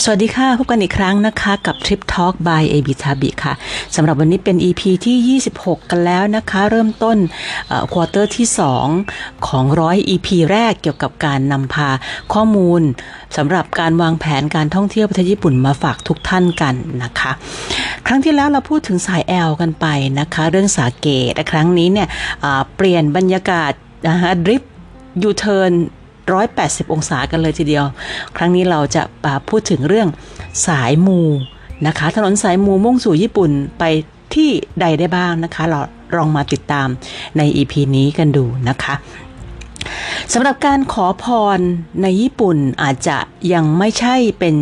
สวัสดีค่ะ พบกันอีกครั้งนะคะกับ Trip Talk by AB t a b i ค่ะสำหรับวันนี้เป็น EP ที่ 26 กันแล้วนะคะ เริ่มต้นควอเตอร์ที่ 2 ของร้อย EP แรกเกี่ยวกับการนำพาข้อมูลสำหรับการวางแผนการท่องเที่ยวประเทศญี่ปุ่นมาฝากทุกท่านกันนะคะ ครั้งที่แล้วเราพูดถึงสายแอลกันไปนะคะ เรื่องสาเกตแต่ครั้งนี้เนี่ยเปลี่ยนบรรยากาศนะคะดริฟยูเทิร์น 180 องศากันเลยทีเดียว ครั้งนี้เราจะมาพูดถึงเรื่องสายมูนะคะ ถนนสายมูมุ่งสู่ญี่ปุ่นไปที่ใดได้บ้างนะคะ เราลองมาติดตามใน EP นี้กันดูนะคะสำหรับการขอพรในญี่ปุ่นอาจจะยังไม่ใช่เป็น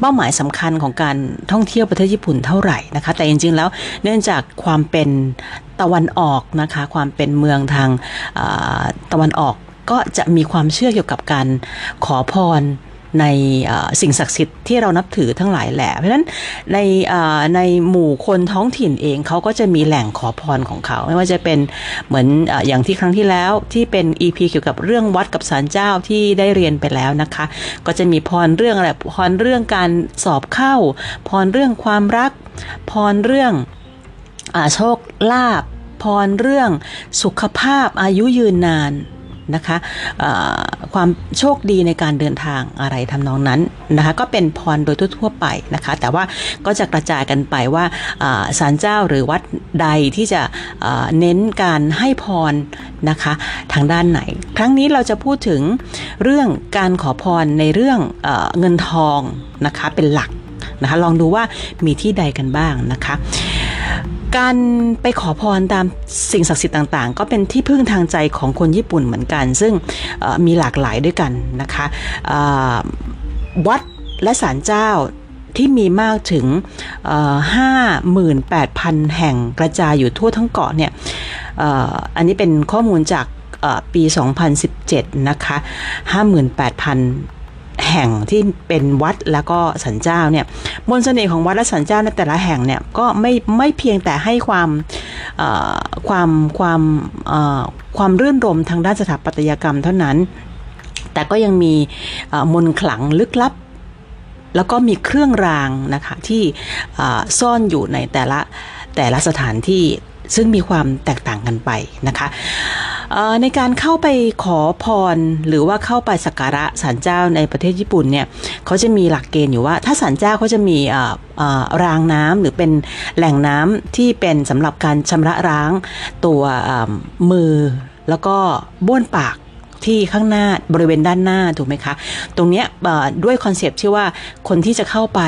เป้าหมายสำคัญของการท่องเที่ยวประเทศญี่ปุ่นเท่าไหร่นะคะ แต่จริงๆแล้วเนื่องจากความเป็นตะวันออกนะคะ ความเป็นเมืองทางตะวันออก ก็จะมีความเชื่อเกี่ยวกับการขอพรในสิ่งศักดิ์สิทธิ์ที่เรานับถือทั้งหลายแหละ เพราะฉะนั้นในในหมู่คนท้องถิ่นเองเขาก็จะมีแหล่งขอพรของเขา ไม่ว่าจะเป็นเหมือนออย่างที่ครั้งที่แล้วที่เป็น EP เกี่ยวกับเรื่องวัดกับศาลเจ้าที่ได้เรียนไปแล้วนะคะ ก็จะมีพรเรื่องอะไรพรเรื่องการสอบเข้า พรเรื่องความรัก พรเรื่องอโชคลาภพรเรื่องสุขภาพอายุยืนนาน นะคะความโชคดีในการเดินทางอะไรทำนองนั้นนะคะก็เป็นพรโดยทั่วๆไปนะคะแต่ว่าก็จะกระจายกันไปว่าศาลเจ้าหรือวัดใดที่จะเน้นการให้พรนะคะทางด้านไหน ครั้งนี้เราจะพูดถึงเรื่องการขอพรในเรื่องอเงินทองนะคะเป็นหลัก นะคะลองดูว่ามีที่ใดกันบ้างนะคะการไปขอพรตามสิ่งศักดิ์สิทธิ์ต่างๆ ก็เป็นที่พึ่งทางใจของคนญี่ปุ่นเหมือนกัน ซึ่งมีหลากหลายด้วยกันนะคะวัดและศาลเจ้าที่มีมากถึงห้าหมื่นแปดพันแห่งกระจายอยู่ทั่วทั้งเกาะเนี่ยอ,อ,อันนี้เป็นข้อมูลจากเอ่อปี 2017 นะคะ 58,000 แห่งที่เป็นวัดแล้วก็สันเจ้าเนี่ยมนต์เสน่ห์ของวัดและสันเจ้าในแต่ละแห่งเนี่ยก็ไม่ไม่เพียงแต่ให้ความเอ่อความความเอ่อความรื่นรมทางด้านสถาปัตยกรรมเท่านั้น แต่ก็ยังมีเอ่อมนต์ขลังลึกลับ แล้วก็มีเครื่องรางนะคะที่เอ่อซ่อนอยู่ในแต่ละแต่ละสถานที่ซึ่งมีความแตกต่างกันไปนะคะ ในการเข้าไปขอพรหรือว่าเข้าไปสักการะศาลเจ้าในประเทศญี่ปุ่นเนี่ยเขาจะมีหลักเกณฑ์อยู่ว่า ถ้าศาลเจ้าเขาจะมีอ่อเอ่อรางน้ำหรือเป็นแหล่งน้ำที่เป็นสำหรับการชำระล้างตัวมือแล้วก็บ้วนปาก ที่ข้างหน้าบริเวณด้านหน้าถูกไหมคะ ตรงเนี้ยด้วยคอนเซปต์ที่ว่าคนที่จะเข้าไป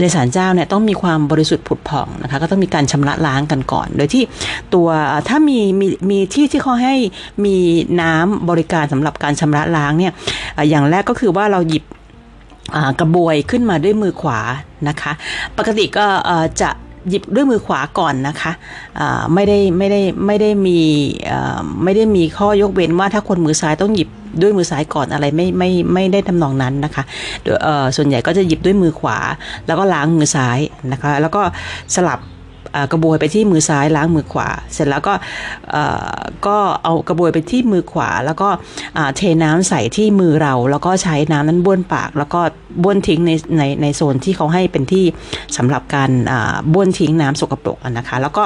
ในศาลเจ้าเนี่ยต้องมีความบริสุทธิ์ผุดผ่องนะคะก็ต้องมีการชำระล้างกันก่อน โดยที่ตัวถ้ามีมีมีที่ที่เขาให้มีน้ำบริการสำหรับการชำระล้างเนี่ยอย่างแรกก็คือว่าเราหยิบกระบวยขึ้นมาด้วยมือขวานะคะ ปกติก็จะ หยิบด้วยมือขวาก่อนนะคะไม่ได้ไม่ได้ไม่ได้มีไม่ได้มีข้อยกเว้นว่าถ้าคนมือซ้ายต้องหยิบด้วยมือซ้ายก่อนอะไรไม่ไม่ไม่ได้ทำนองนั้นนะคะส่วนใหญ่ก็จะหยิบด้วยมือขวา แล้วก็ล้างมือซ้ายนะคะ แล้วก็สลับ กระบวยไปที่มือซ้ายล้างมือขวา เสร็จแล้วก็เอ่อก็เอากระบวยไปที่มือขวา แล้วก็เทน้ำใส่ที่มือเรา แล้วก็ใช้น้ำนั้นบ้วนปาก แล้วก็บ้วนทิ้งในในในโซนที่เขาให้เป็นที่สำหรับการบ้วนทิ้งน้ำสกปรกนะคะ แล้วก็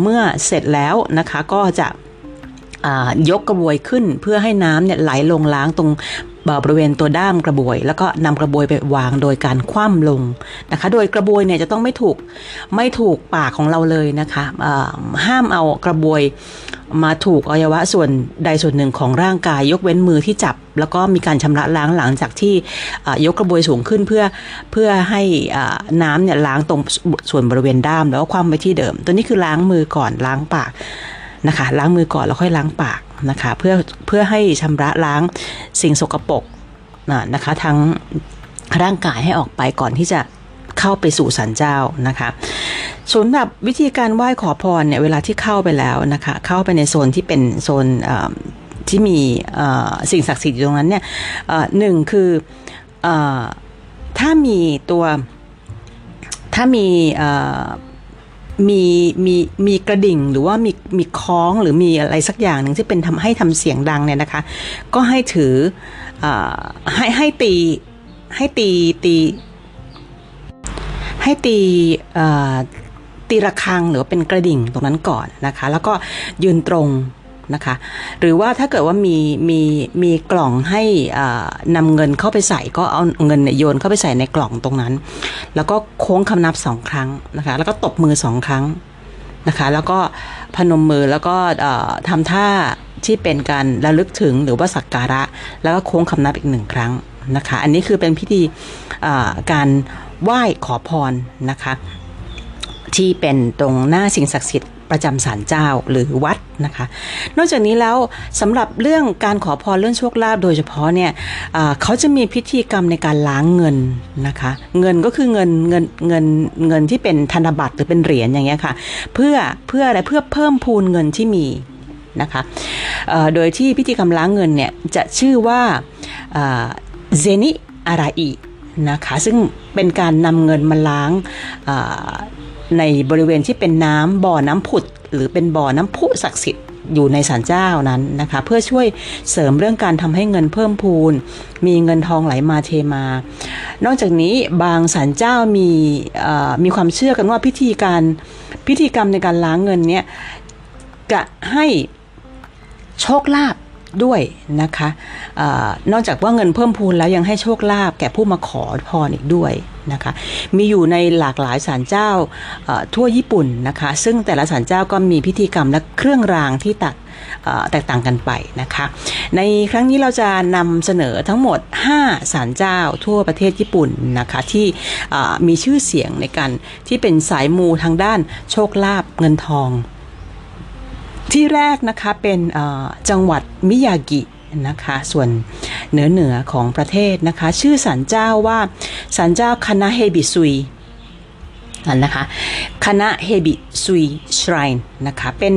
เมื่อเสร็จแล้วนะคะก็จะยกกระบวยขึ้นเพื่อให้น้ำเนี่ยไหลลงล้างตรง บริเวณตัวด้ามกระบวย แล้วก็นำกระบวยไปวางโดยการคว่ำลงนะคะ โดยกระบวยเนี่ยจะต้องไม่ถูกไม่ถูกปากของเราเลยนะคะห้ามเอากระบวยมาถูกอวัยวะส่วนใดส่วนหนึ่งของร่างกาย ยกเว้นมือที่จับ แล้วก็มีการชำระล้างหลังจากที่ยกกระบวยสูงขึ้นเพื่อเพื่อให้น้ำเนี่ยล้างตรงส่วนบริเวณด้ามแล้วก็คว่ำไปที่เดิม ตัวนี้คือล้างมือก่อนล้างปาก นะคะล้างมือก่อนแล้วค่อยล้างปากนะคะเพื่อเพื่อให้ชำระล้างสิ่งสกปรกนะนะคะทั้งร่างกายให้ออกไปก่อนที่จะเข้าไปสู่สันเจ้านะคะส่วนแบบวิธีการไหว้ขอพรเนี่ยเวลาที่เข้าไปแล้วนะคะเข้าไปในโซนที่เป็นโซนที่มีสิ่งศักดิ์สิทธิ์อยู่ตรงนั้นเนี่ยหนึ่งคืออถ้ามีตัวถ้ามีอ มีมีมีกระดิ่งหรือว่ามีมีคล้องหรือมีอะไรสักอย่างหนึ่งที่เป็นทำให้ทำเสียงดังเนี่ยนะคะ ก็ให้ถืออให้ให้ตีให้ตีตีให้ตีตีระฆังหรือว่าเป็นกระดิ่งตรงนั้นก่อนนะคะ แล้วก็ยืนตรง นะคะ หรือว่าถ้าเกิดว่ามีมีมีกล่องให้อ่านำเงินเข้าไปใส่ก็เอาเงินโยนเข้าไปใส่ในกล่องตรงนั้น แล้วก็โค้งคำนับสองครั้งนะคะ แล้วก็ตบมือสองครั้งนะคะ แล้วก็พนมมือแล้วก็เอ่อทำท่าที่เป็นการระลึกถึงหรือว่าสักการะ แล้วก็โค้งคำนับอีกหนึ่งครั้งนะคะ อันนี้คือเป็นพิธีการไหว้ขอพรนะคะ ที่เป็นตรงหน้าสิ่งศักดิ์สิทธิ์ ประจำศาลเจ้าหรือวัดนะคะ นอกจากนี้แล้วสำหรับเรื่องการขอพรเรื่องโชคลาภโดยเฉพาะเนี่ยเขาจะมีพิธีกรรมในการล้างเงินนะคะ เงินก็คือเงินเงินเงินเงินที่เป็นธนบัตรหรือเป็นเหรียญอย่างเงี้ยค่ะ เพื่อเพื่ออะไรเพื่อเพิ่มพูนเงินที่มีนะคะโดยที่พิธีกรรมล้างเงินเนี่ยจะชื่อว่าเซนิอาราอินะคะซึ่งเป็นการนำเงินมาล้าง ในบริเวณที่เป็นน้ำบ่อน้ำผุด หรือเป็นบ่อน้ำพุศักดิ์สิทธิ์อยู่ในศาลเจ้านั้นนะคะ เพื่อช่วยเสริมเรื่องการทำให้เงินเพิ่มพูน มีเงินทองไหลมาเทมา นอกจากนี้บางศาลเจ้ามีมีความเชื่อกันว่าพิธีการพิธีกรรมในการล้างเงินเนี่ยจะให้โชคลาภ ด้วยนะคะอนอกจากว่าเงินเพิ่มพูนแล้วยังให้โชคลาภแก่ผู้มาขอพรอีกด้วยนะคะ มีอยู่ในหลากหลายศาลเจ้าทั่วญี่ปุ่นนะคะ ซึ่งแต่ละศาลเจ้าก็มีพิธีกรรมและเครื่องรางที่ตักแตกต่างกันไปนะคะ ในครั้งนี้เราจะนำเสนอทั้งหมด 5ศาลเจ้าทั่วประเทศญี่ปุ่นนะคะ ที่มีชื่อเสียงในการที่เป็นสายมูทางด้านโชคลาภเงินทอง ที่แรกนะคะเป็นจังหวัดมิยากินะคะส่วนเหนือเหนือของประเทศนะคะ ชื่อศาลเจ้าว่าศาลเจ้าคานาเฮบิซุยนั่นนะคะคานาเฮบิซุยชรายนะคะเป็น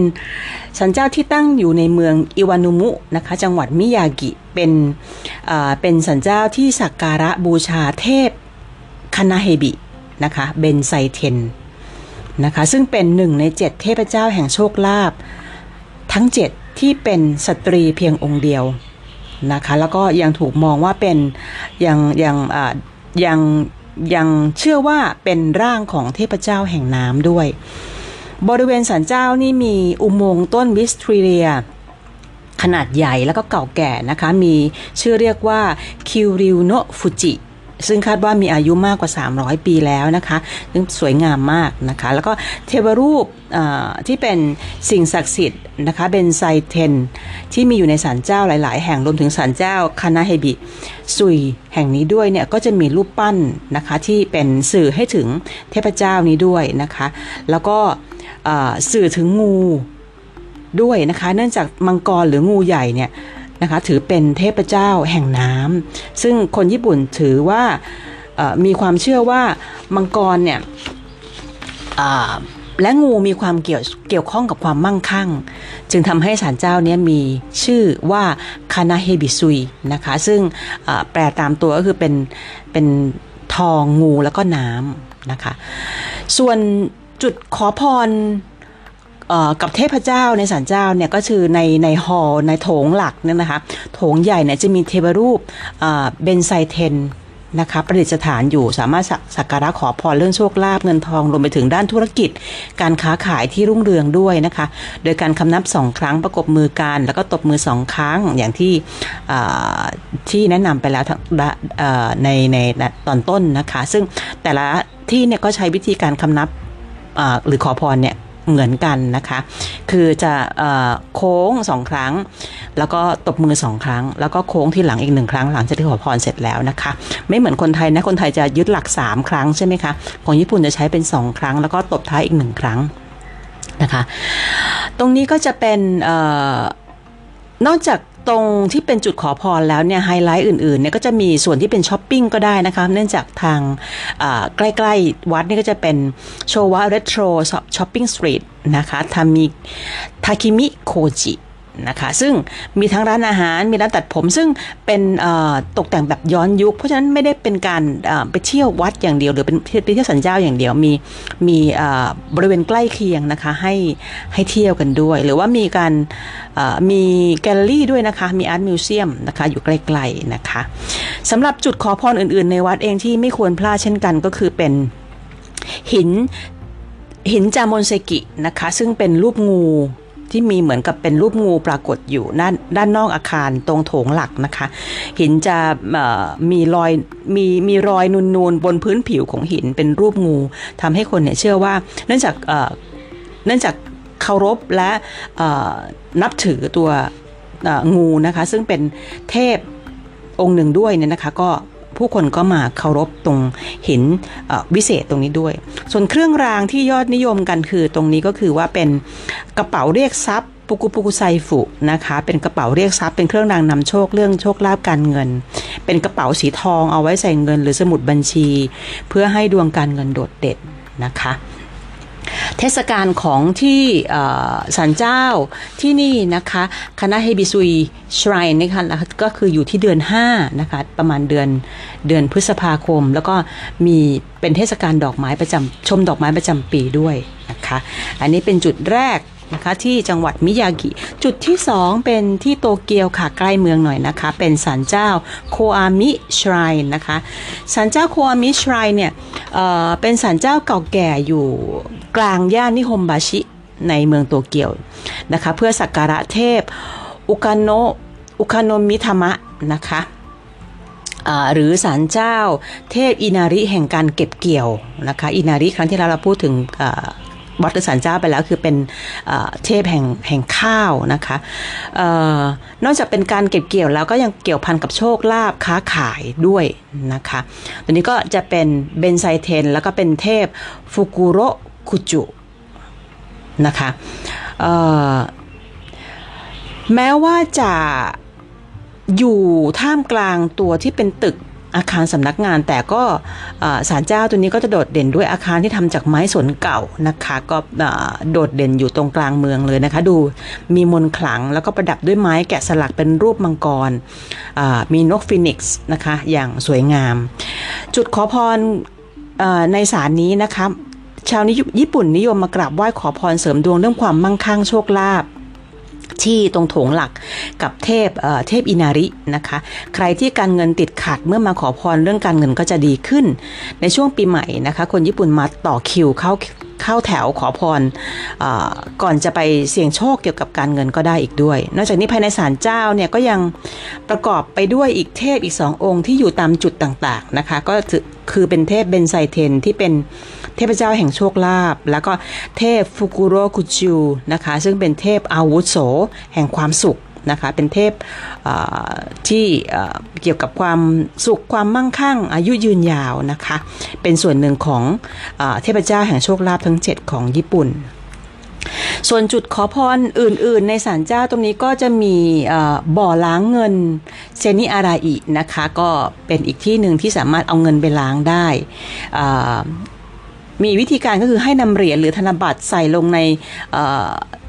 ศาลเจ้าที่ตั้งอยู่ในเมืองอิวานุมุนะคะจังหวัดมิยากิเป็นเป็นศาลเจ้าที่สักการะบูชาเทพคานาเฮบินะคะเบนไซเทนนะคะซึ่งเป็นหนึ่งในเจ็ดเทพเจ้าแห่งโชคลาภ ทั้ง 7 ที่เป็นสตรีเพียงองค์เดียวนะคะแล้วก็ยังถูกมองว่าเป็นยังยังอ่ายังยังเชื่อว่าเป็นร่างของเทพเจ้าแห่งน้ำด้วย บริเวณสันเจ้านี่มีอุโมงค์ต้นวิสทรีเลีย ขนาดใหญ่แล้วก็เก่าแก่นะคะ มีชื่อเรียกว่าคิวริวโนฟูจิ ซึ่งคาดว่ามีอายุมากกว่า 300 ปีแล้วนะคะซึ่งสวยงามมากนะคะ แล้วก็เทวรูปที่เป็นสิ่งศักดิ์สิทธิ์นะคะเบนไซเทน ที่มีอยู่ในศาลเจ้าหลาย ๆ แห่งรวมถึงศาลเจ้าคานาเฮบิซุยแห่งนี้ด้วยเนี่ยก็จะมีรูปปั้นนะคะที่เป็นสื่อให้ถึงเทพเจ้านี้ด้วยนะคะ แล้วก็สื่อถึงงูด้วยนะคะ เนื่องจากมังกรหรืองูใหญ่เนี่ย นะคะถือเป็นเทพเจ้าแห่งน้ำซึ่งคนญี่ปุ่นถือว่ามีความเชื่อว่ามังกรเนี่ยและงูมีความเกี่ยวเกี่ยวข้องกับความมั่งคั่ง จึงทำให้ศาลเจ้าเนี้มีชื่อว่าคานาเฮบิซุยนะคะ ซึ่งแปลตามตัวก็คือเป็นเป็นทองงูแล้วก็น้ำนะคะ ส่วนจุดขอพร กับเทพเจ้าในศาลเจ้าเนี่ยก็คือในในฮอลในโถงหลักเนี่ยนะคะโถงใหญ่เนี่ยจะมีเทวรูปเบนไซเทนนะคะประดิษฐานอยู่สามารถสักการะขอพรเรื่องโชคลาภเงินทองรวมไปถึงด้านธุรกิจ การค้าขายที่รุ่งเรืองด้วยนะคะ โดยการคำนับสองครั้งประกบมือกันแล้วก็ตบมือสองครั้งอย่างที่ที่แนะนำไปแล้วในในตอนต้นนะคะ ซึ่งแต่ละที่เนี่ยก็ใช้วิธีการคำนับหรือขอพรเนี่ย เหมือนกันนะคะ คือจะโค้งสองครั้ง แล้วก็ตบมือสองครั้ง แล้วก็โค้งที่หลังอีกหนึ่งครั้งหลังจากที่ขอพรเสร็จแล้วนะคะ ไม่เหมือนคนไทยนะ คนไทยจะยึดหลักสามครั้งใช่ไหมคะ ของญี่ปุ่นจะใช้เป็นสองครั้ง แล้วก็ตบท้ายอีกหนึ่งครั้งนะคะ ตรงนี้ก็จะเป็นออนอกจาก ตรงที่เป็นจุดขอพรแล้วเนี่ยไฮไลท์อื่นๆเนี่ยก็จะมีส่วนที่เป็นช้อปปิ้งก็ได้นะคะ เนื่องจากทางใกล้ ๆ วัดนี่ก็จะเป็นโชวะเรโทรช้อปปิ้งสตรีทนะคะทามิทาคิมิโคจิ นะคะ ซึ่งมีทั้งร้านอาหารมีร้านตัดผม ซึ่งเป็นตกแต่งแบบย้อนยุค เพราะฉะนั้นไม่ได้เป็นการไปเที่ยววัดอย่างเดียว หรือเป็นไปเที่ยวสันเจ้าอย่างเดียวมีมีบริเวณใกล้เคียงนะคะให้ให้เที่ยวกันด้วย หรือว่ามีการมีแกลเลอรี่ด้วยนะคะ มีอาร์ตมิวเซียมนะคะอยู่ใกล้ๆนะคะสำหรับจุดขอพรอื่นๆ ในวัดเองที่ไม่ควรพลาดเช่นกันก็คือเป็นหินหินจามอนเซกินะคะ ซึ่งเป็นรูปงู ที่มีเหมือนกับเป็นรูปงูปรากฏอยู่ด้านด้านนอกอาคารตรงโถงหลักนะคะ หินจะมีรอยมีมีรอยนูนๆ บนพื้นผิวของหินเป็นรูปงูทำให้คนเนี่ยเชื่อว่าเนื่องจากเนื่องจากเคารพและนับถือตัวงูนะคะ ซึ่งเป็นเทพองค์หนึ่งด้วยเนี่ยนะคะก็ ผู้คนก็มาเคารพตรงหินวิเศษตรงนี้ด้วย ส่วนเครื่องรางที่ยอดนิยมกันคือตรงนี้ก็คือว่าเป็นกระเป๋าเรียกทรัพย์ปุกุปุกุไซฟุนะคะ เป็นกระเป๋าเรียกทรัพย์เป็นเครื่องรางนำโชคเรื่องโชคลาภการเงิน เป็นกระเป๋าสีทองเอาไว้ใส่เงิน หรือสมุดบัญชี เพื่อให้ดวงการเงินโดดเด่นนะคะ เทศกาลของที่สันเจ้าที่นี่นะคะคณะเฮบิซุยชรายนะคะก็คืออยู่ที่เดือน5นะคะประมาณเดือนเดือนพฤษภาคม แล้วก็มีเป็นเทศกาลดอกไม้ประจำชมดอกไม้ประจำปีด้วยนะคะอันนี้เป็นจุดแรก นะคะที่จังหวัดมิยากิจุดที่ 2 เป็นที่โตเกียวค่ะใกล้เมืองหน่อยนะคะ เป็นศาลเจ้าโคอามิชรายนะคะศาลเจ้าโคอามิชรายเนี่ยเเป็นศาลเจ้าเก่าแก่อยู่กลางย่านนิคมบาชิในเมืองโตเกียวนะคะเพื่อสักการะเทพอุคาโนอุคาโนมิธามะนะคะหรือศาลเจ้าเทพอินาริแห่งการเก็บเกี่ยวนะคะอินาริครั้งที่แล้วเราพูดถึง วัดหรือศาลเจ้าไปแล้วคือเป็นเทพแห่งแห่งข้าวนะคะออนอกจากเป็นการเก็บเกี่ยวแล้วก็ยังเกี่ยวพันกับโชคลาภค้าขายด้วยนะคะตัวนี้ก็จะเป็นเบนไซเทน แล้วก็เป็นเทพฟุกุโรคุจุนะคะแม้ว่าจะอยู่ท่ามกลางตัวที่เป็นตึก อาคารสำนักงาน แต่ก็ศาลเจ้าตัวนี้ก็จะโดดเด่นด้วยอาคารที่ทำจากไม้สนเก่านะคะ ก็โดดเด่นอยู่ตรงกลางเมืองเลยนะคะ ดูมีมนขลังแล้วก็ประดับด้วยไม้แกะสลักเป็นรูปมังกรมีนกฟินิกซ์นะคะอย่างสวยงาม จุดขอพรอในศาลนี้นะคะชาวนิญี่ปุ่นนิยมมากราบไหว้ขอพรเสริมดวงเรื่องความมั่งคั่งโชคลาภ ที่ตรงโถงหลักกับเทพเอ่อเทพอินารินะคะ ใครที่การเงินติดขัดเมื่อมาขอพรเรื่องการเงินก็จะดีขึ้น ในช่วงปีใหม่นะคะ คนญี่ปุ่นมาต่อคิวเข้า เข้าแถวขอพรอก่อนจะไปเสี่ยงโชคเกี่ยวกับการเงินก็ได้อีกด้วย นอกจากนี้ภายในศาลเจ้าเนี่ยก็ยังประกอบไปด้วยอีกเทพอีกสององค์ที่อยู่ตามจุดต่างๆนะคะก็คือเป็นเทพเบนไซเทนที่เป็นเทพเจ้าแห่งโชคลาภแล้วก็เทพฟุกุโรคุจูนะคะซึ่งเป็นเทพอาวุโสแห่งความสุข นะคะเป็นเทพที่เกี่ยวกับความสุขความมั่งคั่ง อายุยืนยาวนะคะ เป็นส่วนหนึ่งของเทพเจ้าแห่งโชคลาภทั้ง 7 ของญี่ปุ่นส่วนจุดขอพรอื่นๆ ในศาลเจ้าตรงนี้ก็จะมีบ่อล้างเงินเซนิอาราอินะคะ ก็เป็นอีกที่หนึ่งที่สามารถเอาเงินไปล้างได้ มีวิธีการก็คือให้นำเหรียญหรือธนบัตรใส่ลงใน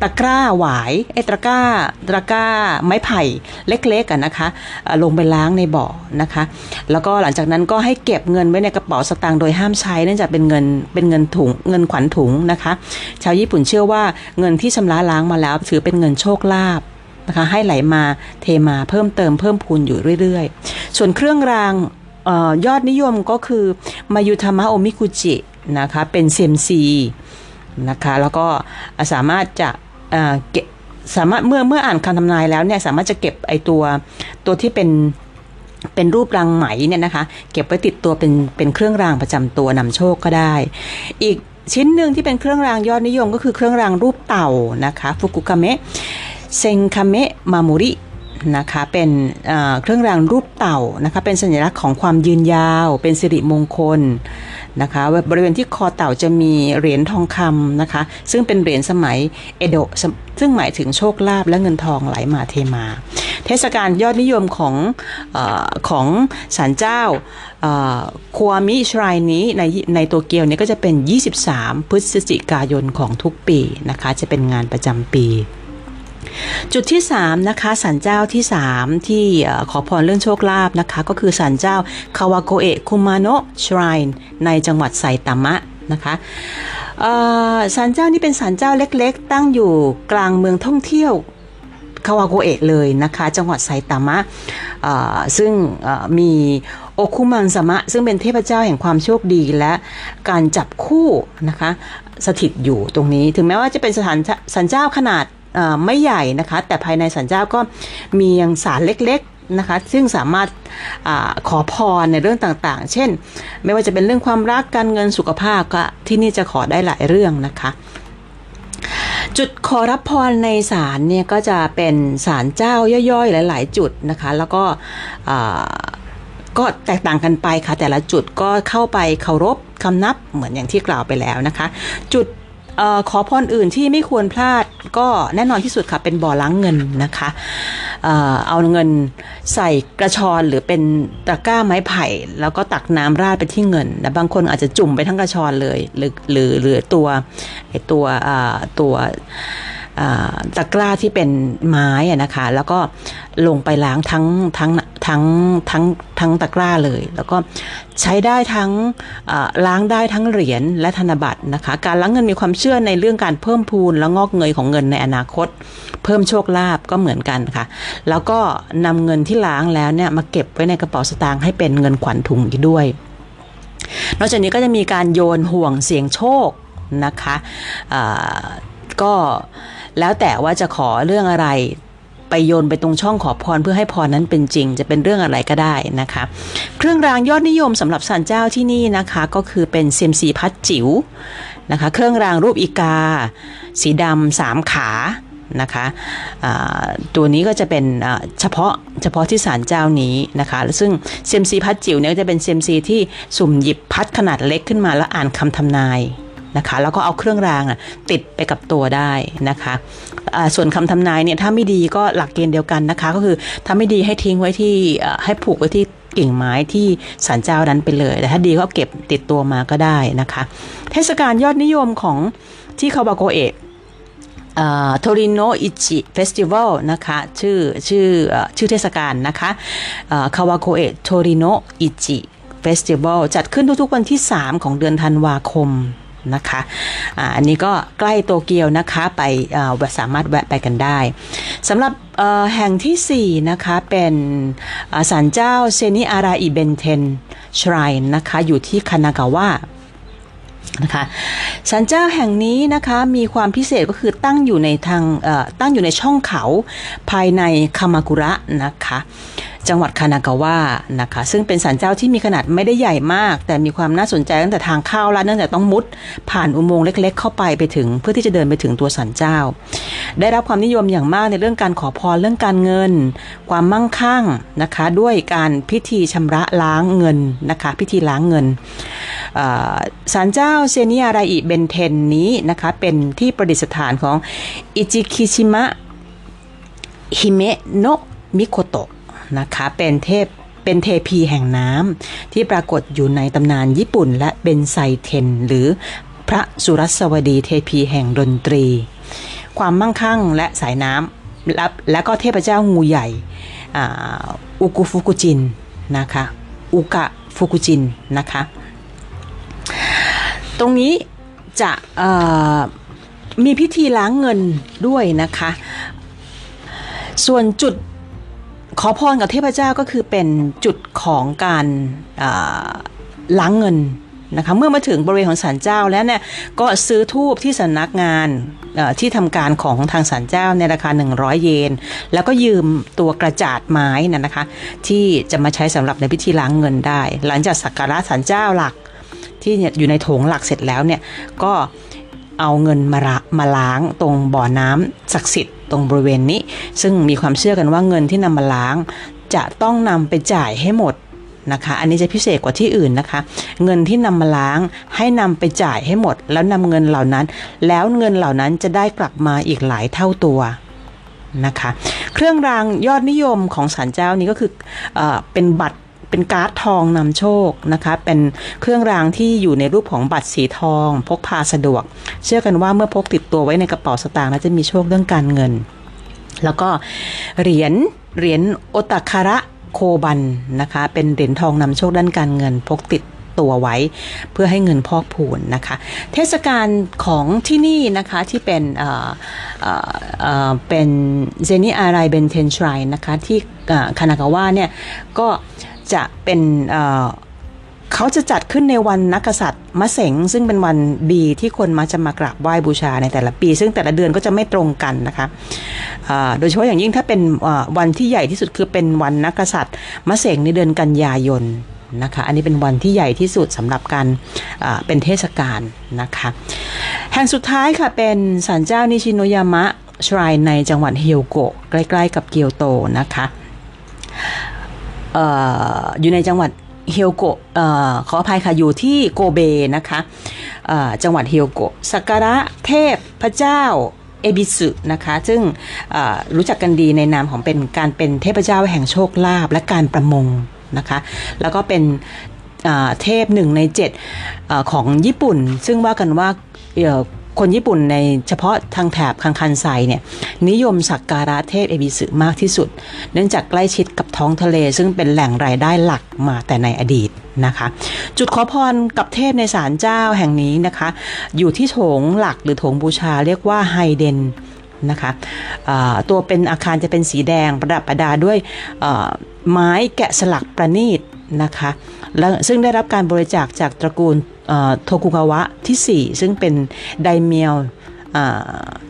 ตะกร้าหวายไอ้ตะกร้าตะกร้าไม้ไผ่เล็กๆกันนะคะลงไปล้างในบ่อนะคะ แล้วก็หลังจากนั้นก็ให้เก็บเงินไว้ในกระเป๋าสตางค์โดยห้ามใช้เนื่องจากเป็นเงินเป็นเงินถุงเงินขวัญถุงนะคะ ชาวญี่ปุ่นเชื่อว่าเงินที่ชำระล้างมาแล้ว ถือเป็นเงินโชคลาภนะคะให้ไหลมาเทมาเพิ่มเติมเพิ่มพูนอยู่เรื่อยๆ ส่วนเครื่องรางออยอดนิยมก็คือมายุธามะโอมิคุจิ นะคะเป็นเซมซีนะคะแล้วก็สามารถจะเก็บสามารถเมื่อเมื่ออ่านคำทำนายแล้วเนี่ยสามารถจะเก็บไอตัวตัวที่เป็นเป็นรูปรังไหมเนี่ยนะคะ เก็บไว้ติดตัวเป็นเป็นเครื่องรางประจำตัวนำโชคก็ได้ อีกชิ้นหนึ่งที่เป็นเครื่องรางยอดนิยมก็คือเครื่องรางรูปเต่านะคะฟุกุคาเมะเซงคาเมะมามุรินะคะเป็นเครื่องรางรูปเต่านะคะเป็นสัญลักษณ์ของความยืนยาว เป็นสิริมงคล นะคะบริเวณที่คอเต่าจะมีเหรียญทองคำนะคะ ซึ่งเป็นเหรียญสมัยเอโดะซึ่งหมายถึงโชคลาภและเงินทองไหลมาเทมา เทศกาลยอดนิยมของออของศาลเจ้าคัวมิชรายนี้ในในโตเกียวเนี่ยก็จะเป็น 23 พฤศจิกายนของทุกปีนะคะ จะเป็นงานประจำปี จุดที่3นะคะสันเจ้าที่ 3 ที่ขอพรเรื่องโชคลาภนะคะ ก็คือสันเจ้าคาวาโกเอะคุมาโนะชรายในจังหวัดไซตามะนะคะสันเจ้านี่เป็นสันเจ้าเล็กๆ ตั้งอยู่กลางเมืองท่องเที่ยวคาวาโกเอะเลยนะคะ จังหวัดไซตามะซึ่งมีโอคุมังสมะ ซึ่งเป็นเทพเจ้าแห่งความโชคดีและการจับคู่นะคะ สถิตอยู่ตรงนี้ ถึงแม้ว่าจะเป็นสถานสันเจ้าขนาด ไม่ใหญ่นะคะ แต่ภายในสันเจ้าก็มียังสารเล็กๆนะคะซึ่งสามารถอขอพรในเรื่องต่างๆ เช่น ไม่ว่าจะเป็นเรื่องความรักการเงินสุขภาพก็ที่นี่จะขอได้หลายเรื่องนะคะ จุดขอรับพรในศาลเนี่ยก็จะเป็นศาลเจ้าย่อยๆ หลาย ๆ จุดนะคะ แล้วก็ก็แตกต่างกันไปค่ะ แต่ละจุดก็เข้าไปเคารพคำนับเหมือนอย่างที่กล่าวไปแล้วนะคะ จุด ออขอพรอื่นที่ไม่ควรพลาดก็แน่นอนที่สุดค่ะ เป็นบ่อล้างเงินนะคะเออเอาเงินใส่กระชอนหรือเป็นตะกร้าไม้ไผ่ แล้วก็ตักน้ำราดไปที่เงินแต่บางคนอาจจะจุ่มไปทั้งกระชอนเลย หรือหรือหรือตัวไอตัวตัว ตะกร้าที่เป็นไม้นะคะ แล้วก็ลงไปล้างทั้งทั้งทั้งทั้งทั้งตะกร้าเลย แล้วก็ใช้ได้ทั้งล้างได้ทั้งเหรียญและธนบัตรนะคะ การล้างเงินมีความเชื่อในเรื่องการเพิ่มพูนและงอกเงยของเงินในอนาคต เพิ่มโชคลาภก็เหมือนกันค่ะ แล้วก็นำเงินที่ล้างแล้วเนี่ยมาเก็บไว้ในกระเป๋าสตางค์ให้เป็นเงินขวัญถุงอีกด้วย นอกจากนี้ก็จะมีการโยนห่วงเสียงโชคนะคะก็ แล้วแต่ว่าจะขอเรื่องอะไร ไปโยนไปตรงช่องขอพรเพื่อให้พรนั้นเป็นจริง จะเป็นเรื่องอะไรก็ได้นะคะ เครื่องรางยอดนิยมสำหรับสันเจ้าที่นี่นะคะ ก็คือเป็นเซยมซีพัดจิ๋วนะคะ เครื่องรางรูปอีกา สีดำสามขานะคะตัวนี้ก็จะเป็นเฉพาะเฉพาะที่ศาลเจ้านี้นะคะซึ่งเซยมซีพัดจิ๋วเนี่ยจะเป็นเซยมซีที่สุ่มหยิบพัดขนาดเล็กขึ้นมาแล้วอ่านคำทำนาย นะคะ แล้วก็เอาเครื่องรางอะติดไปกับตัวได้นะคะส่วนคำทำนายเนี่ยถ้าไม่ดีก็หลักเกณฑ์เดียวกันนะคะ ก็คือถ้าไม่ดีให้ทิ้งไว้ที่ให้ผูกไว้ที่กิ่งไม้ที่ศาลเจ้านั้นไปเลย แต่ถ้าดีก็เก็บติดตัวมาก็ได้นะคะ เทศกาลยอดนิยมของที่คาบาโกเอะโทริโนอิจิเฟสติวัลนะคะชื่อชื่อเอ่อชื่อเทศกาลนะคะคาวาโกเอะโทริโนอิจิเฟสติวัลจัดขึ้นทุกๆวันที่ 3 ของเดือนธันวาคม นะคะอันนี้ก็ใกล้โตเกียวนะคะไปะสามารถแวะไปกันได้สำหรับแห่งทีสี่ 4 นะคะเป็นศาลเจ้าเซนิอาราอิเบนเทนชรายนะคะอยู่ที่คานากาวะนะคะศาลเจ้าแห่งนี้นะคะมีความพิเศษก็คือตั้งอยู่ในทางตั้งอยู่ในช่องเขาภายในคามากุระนะคะ จังหวัดคานากาวะนะคะซึ่งเป็นศาลเจ้าที่มีขนาดไม่ได้ใหญ่มาก แต่มีความน่าสนใจตั้งแต่ทางเข้าแล้วเนื่องจากต้องมุด ผ่านอุโมงค์เล็ก ๆ เข้าไปไปถึง เพื่อที่จะเดินไปถึงตัวศาลเจ้า ได้รับความนิยมอย่างมากในเรื่องการขอพรเรื่องการเงิน ความมั่งคั่งนะคะด้วยการพิธีชำระล้างเงินนะคะพิธีล้างเงินศาลเจ้าเซนิอารอิเบนเทนนี้นะคะเป็นที่ประดิษฐานของอิจิคิชิมะฮิเมโนะมิโคโตะ นะคะ เป็นเทพเป็นเทพีแห่งน้ำที่ปรากฏอยู่ในตำนานญี่ปุ่น และเบนไซเทน หรือพระสุรสวดีเทพีแห่งดนตรี ความมั่งคั่งและสายน้ำและและก็เทพเจ้างูใหญ่อุกุฟุกุจินนะคะอุกะฟุกุจินนะคะ ตรงนี้จะมีพิธีล้างเงินด้วยนะคะ ส่วนจุด ขอพรกับเทพเจ้าก็คือเป็นจุดของการล้างเงินนะคะเมื่อมาถึงบริเวณของศาลเจ้าแล้วเนี่ยก็ซื้อทูบที่สำนักงานที่ทำการของทางศาลเจ้าในราคา 100 เยน แล้วก็ยืมตัวกระจาดไม้นะนะคะ ที่จะมาใช้สำหรับในพิธีล้างเงินได้ หลังจากสักการะศาลเจ้าหลักที่อยู่ในโถงหลักเสร็จแล้วเนี่ยก็ เอาเงินมาละมาล้างตรงบ่อน้ำศักดิ์สิทธิ์ตรงบริเวณนี้ ซึ่งมีความเชื่อกันว่าเงินที่นำมาล้าง จะต้องนำไปจ่ายให้หมดนะคะ อันนี้จะพิเศษกว่าที่อื่นนะคะ เงินที่นำมาล้างให้นำไปจ่ายให้หมด แล้วนำเงินเหล่านั้น แล้วเงินเหล่านั้นจะได้กลับมาอีกหลายเท่าตัวนะคะ เครื่องรางยอดนิยมของศาลเจ้านี้ก็คือเอเป็นบัตร เป็นการ์ดทองนำโชคนะคะ เป็นเครื่องรางที่อยู่ในรูปของบัตรสีทอง พกพาสะดวก เชื่อกันว่าเมื่อพกติดตัวไว้ในกระเป๋าสตางค์แล้วจะมีโชคเรื่องการเงิน แล้วก็เหรียญเหรียญโอตาคาระโคบันนะคะ เป็นเหรียญทองนำโชคด้านการเงิน พกติดตัวไว้เพื่อให้เงินพอกพูนนะคะ เทศกาลของที่นี่นะคะที่เป็นเออเออเออเป็นเซนิอารายเบนเทนช r รนะคะที่คานากาวะเนี่ยก็ จะเป็นเขาจะจัดขึ้นในวันนักษัตริย์มะเสงซึ่งเป็นวันดีที่คนมักจะมากราบไหว้บูชาในแต่ละปี ซึ่งแต่ละเดือนก็จะไม่ตรงกันนะคะโดยเฉพาะอย่างยิ่งถ้าเป็นวันที่ใหญ่ที่สุดคือเป็นวันนักษัตริย์มะเสงในเดือนกันยายนนะคะอันนี้เป็นวันที่ใหญ่ที่สุดสำหรับการเป็นเทศกาลนะคะแห่งสุดท้ายค่ะเป็นศาลเจ้านิชิโนยามะชรายในจังหวัดเฮียวโกะใกล้ ๆ กับเกียวโตนะคะ อยู่ในจังหวัดเฮียวโกะขออภัยค่ะ อยู่ที่โกเบนะคะจังหวัดเฮียวโกะสักการะเทพพระเจ้าเอบิสึนะคะ ซึ่งรู้จักกันดีในนามของเป็นการเป็นเทพเจ้าแห่งโชคลาภและการประมงนะคะ แล้วก็เป็นเทพหนึ่งในเจ็ดของญี่ปุ่น ซึ่งว่ากันว่า คนญี่ปุ่นในเฉพาะทางแถบคังคันไซเนี่ยนิยมสักการะเทพเอบิสึมากที่สุด เนื่องจากใกล้ชิดกับท้องทะเล ซึ่งเป็นแหล่งรายได้หลักมาแต่ในอดีตนะคะ จุดขอพรกับเทพในศาลเจ้าแห่งนี้นะคะ อยู่ที่โถงหลักหรือโถงบูชาเรียกว่าไฮเดนนะคะตัวเป็นอาคารจะเป็นสีแดงประดับประดาด้วยไม้แกะสลักประณีต นะคะแล้วซึ่งได้รับการบริจาคจากตระกูลโทคุกาวะทีสี่ 4 ซึ่งเป็นไดเมียว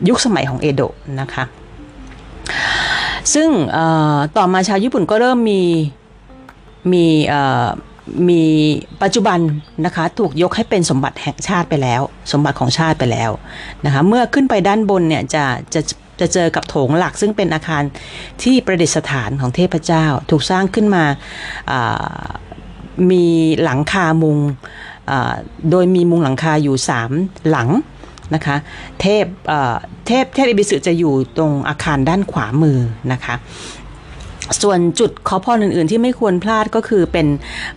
ยุคสมัยของเอโดะนะคะซึ่งต่อมาชาวญี่ปุ่นก็เริ่มมีมีมีปัจจุบันนะคะถูกยกให้เป็นสมบัติแห่งชาติไปแล้ว สมบัติของชาติไปแล้วนะคะเมื่อขึ้นไปด้านบนเนี่ยจะจะ จะเจอกับโถงหลักซึ่งเป็นอาคารที่ประดิษฐานของเทพเจ้า ถูกสร้างขึ้นมามีหลังคามุงโดยมีมุงหลังคาอยู่ 3 หลังนะคะ เทพเทพเทพอิบิสึจะอยู่ตรงอาคารด้านขวามือนะคะส่วนจุดขอพรอื่น ๆ ที่ไม่ควรพลาดก็คือเป็น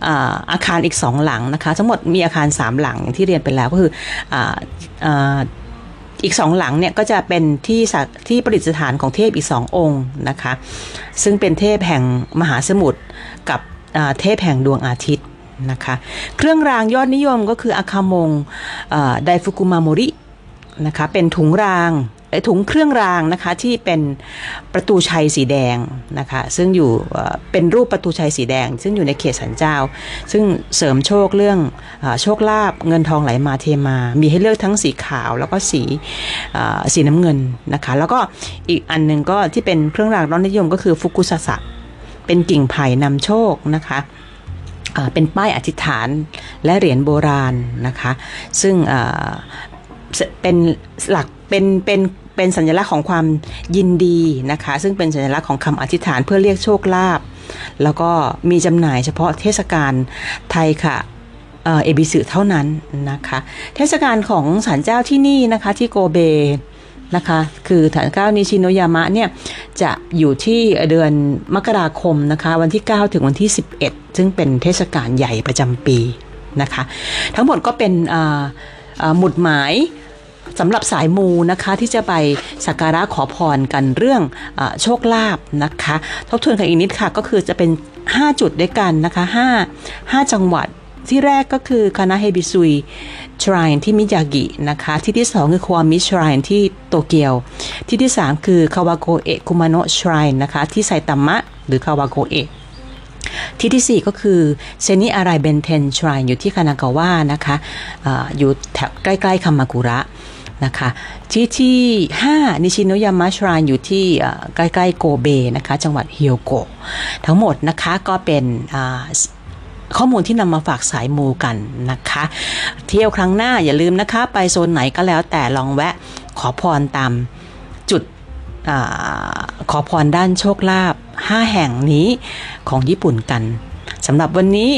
อาอาคารอีกสองหลังนะคะ ทั้งหมดมีอาคารสามหลังที่เรียนไปแล้วก็คืออ อีกสองหลังเนี่ยก็จะเป็นที่ที่ประดิษฐานของเทพอีกสององค์นะคะ ซึ่งเป็นเทพแห่งมหาสมุทรกับเทพแห่งดวงอาทิตย์นะคะ เครื่องรางยอดนิยมก็คืออาคามงไดฟุกุมาโมรินะคะ เป็นถุงราง ถุงเครื่องรางนะคะที่เป็นประตูชัยสีแดงนะคะซึ่งอยู่เป็นรูปประตูชัยสีแดง ซึ่งอยู่ในเขตสันเจ้า ซึ่งเสริมโชคเรื่องอโชคลาภเงินทองไหลมาเทมา มีให้เลือกทั้งสีขาวแล้วก็สีสีน้ำเงินนะคะแล้วก็อีกอันหนึ่งก็ที่เป็นเครื่องรางยอดนิยมก็คือฟุกุสสะเป็นกิ่งไผ่นำโชคนะคะเป็นป้ายอธิษฐานและเหรียญโบราณนะคะ ซึ่งเป็นหลักเป็นเป็น เป็นสัญลักษณ์ของความยินดีนะคะ ซึ่งเป็นสัญลักษณ์ของคำอธิษฐานเพื่อเรียกโชคลาภแล้วก็มีจำหน่ายเฉพาะเทศกาลไทยค่ะเอบิสึเท่านั้นนะคะ เทศกาลของศาลเจ้าที่นี่นะคะที่โกเบนะคะ คือฐานเก้านิชิโนยามะเนี่ย จะอยู่ที่เดือนมกราคมนะคะ วันที่ 9 ถึงวันที่ 11 ซึ่งเป็นเทศกาลใหญ่ประจำปีนะคะ ทั้งหมดก็เป็นอ่าอ่าหมุดหมาย สำหรับสายมูนะคะที่จะไปสักการะขอพรกันเรื่องอโชคลาภนะคะ ทบทวนกันอีกนิดค่ะก็คือจะเป็น 5 จุดด้วยกันนะคะ 5 5 จังหวัดที่แรกก็คือคานาเฮบิซุยชรายที่มิยากินะคะ ที่ที่ 2 คือความิชรายที่โตเกียว ที่ที่ 3 คือคาวาโกเอะคุมาโนะชรายนะคะ ที่ไซตามะ หรือคาวาโกเอะที่ที่ 4 ก็คือเซนิอารายเบนเทนชรายอยู่ที่คานากาวะนะคะอาอยู่แถบใกล้ ๆคามากุระ นะคะที่ที่ 5 นิชิโนยามะชรายอยู่ที่ใกล้ๆโกเบนะคะจังหวัดเฮิโยโกะทั้งหมดนะคะก็เป็นข้อมูลที่นำมาฝากสายมูกันนะคะ เที่ยวครั้งหน้าอย่าลืมนะคะ ไปโซนไหนก็แล้วแต่ลองแวะขอพรตามจุดอขอพรด้านโชคลาภ5แห่งนี้ของญี่ปุ่นกันสำหรับวันนี้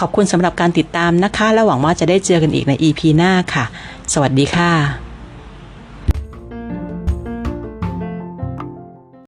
ขอบคุณสำหรับการติดตามนะคะ และหวังว่าจะได้เจอกันอีกใน EP หน้าค่ะ สวัสดีค่ะ